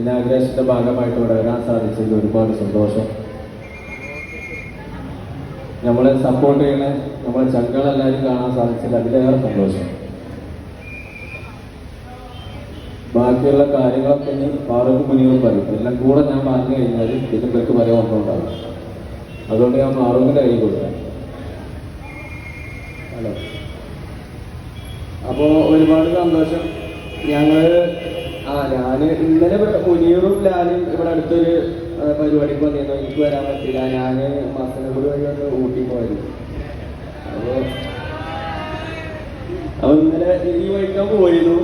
ഇനാഗ്രേഷന്റെ ഭാഗമായിട്ട് ഇവിടെ വരാൻ സാധിച്ചതിൽ ഒരുപാട് സന്തോഷം. നമ്മളെ സപ്പോർട്ട് ചെയ്യണ നമ്മളെ ചങ്കളെല്ലാവരും കാണാൻ സാധിച്ചതിൽ അതിലേറെ സന്തോഷം. ബാക്കിയുള്ള കാര്യങ്ങളൊക്കെ ഇനി ഫാറൂഖ് മുനിയും പറയും. എല്ലാം കൂടെ ഞാൻ പറഞ്ഞു കഴിഞ്ഞാൽ ഇതിന്റെ പേർക്ക് പറയാൻ ഒന്നുണ്ടാവും അതുകൊണ്ട് ഞാൻ പാറുവിന്റെ കയ്യിൽ കൊടുക്കാം. ഹലോ. അപ്പോ ഒരുപാട് സന്തോഷം. ഞങ്ങൾ ഞാൻ ഇന്നലെ ഇവിടെ മുനീറും ലാലും ഇവിടെ അടുത്തൊരു ആ, പരിപാടിക്ക് വന്നിരുന്നു. എനിക്ക് വരാൻ പറ്റില്ല ഞാൻ മാസനഗുടി വഴി വന്ന് ഊട്ടി പോയിരുന്നു അപ്പോ അപ്പൊ ഇന്നലെ ഈ വഴിക്കാൻ പോയിരുന്നു.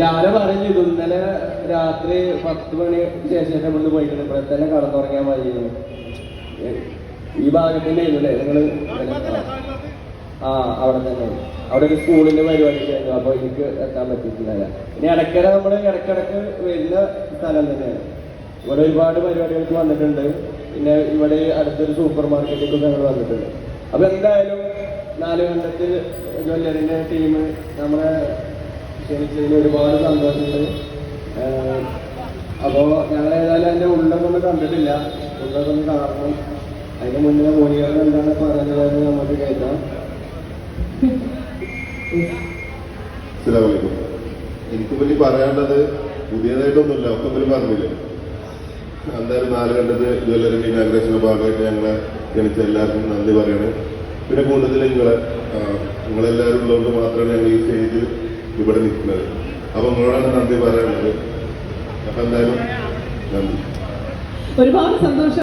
ലാല പറഞ്ഞു ഇന്നലെ രാത്രി പത്ത് മണി ശേഷം ഇവിടുന്ന് പോയിട്ടുണ്ട്. ഇവിടെ തന്നെ കടന്നുറങ്ങിയാൽ മതിയായിരുന്നു ഈ ഭാഗത്തിന്റെ അല്ലേ? നിങ്ങൾ ആ അവിടെ തന്നെ. അവിടെ ഒരു സ്കൂളിന്റെ പരിപാടി കഴിഞ്ഞു അപ്പൊ എനിക്ക് എത്താൻ പറ്റിയിട്ടില്ല. ഇനി ഇടയ്ക്കര നമ്മൾ ഇടയ്ക്കിടയ്ക്ക് വരുന്ന സ്ഥലം തന്നെയാണ്. ഇവിടെ ഒരുപാട് പരിപാടികൾക്ക് വന്നിട്ടുണ്ട്. പിന്നെ ഇവിടെ അടുത്തൊരു സൂപ്പർ മാർക്കറ്റിലേക്ക് ഞങ്ങൾ വന്നിട്ടുണ്ട്. അപ്പൊ എന്തായാലും നാല് ജ്വല്ലറിന്റെ ടീം നമ്മളെ ക്ഷണിച്ചതിൽ ഒരുപാട് സന്തോഷമുണ്ട്. ഏഹ് അപ്പോ ഞങ്ങൾ ഏതായാലും അതിന്റെ ഉള്ളതൊന്നും കണ്ടിട്ടില്ല. ഉള്ളതൊന്നും കാണണം. അതിന് മുന്നേ മോനികൾ എന്താണ് അസ്സലാമലൈക്കും എനിക്ക് വലിയ പറയാനുള്ളത് പുതിയതായിട്ടൊന്നുമില്ല ഒക്കെ ഇവർ പറഞ്ഞില്ലേ. എന്തായാലും നാല് കണ്ടത് ജ്വല്ലറി ഇനാഗ്രേഷന്റെ ഭാഗമായിട്ട് ഞങ്ങളെ ക്ഷണിച്ച എല്ലാവർക്കും നന്ദി പറയണേ. പിന്നെ കൂടുതൽ നിങ്ങളെ നിങ്ങളെല്ലാവരും ഉള്ളതുകൊണ്ട് മാത്രമാണ് ഞങ്ങൾ ഈ സ്റ്റേജിൽ ഇവിടെ നിൽക്കുന്നത്. അപ്പൊ നിങ്ങളോടാണ് നന്ദി പറയാനുള്ളത്. അപ്പൊ എന്തായാലും നന്ദി. ഒരുപാട് സന്തോഷം.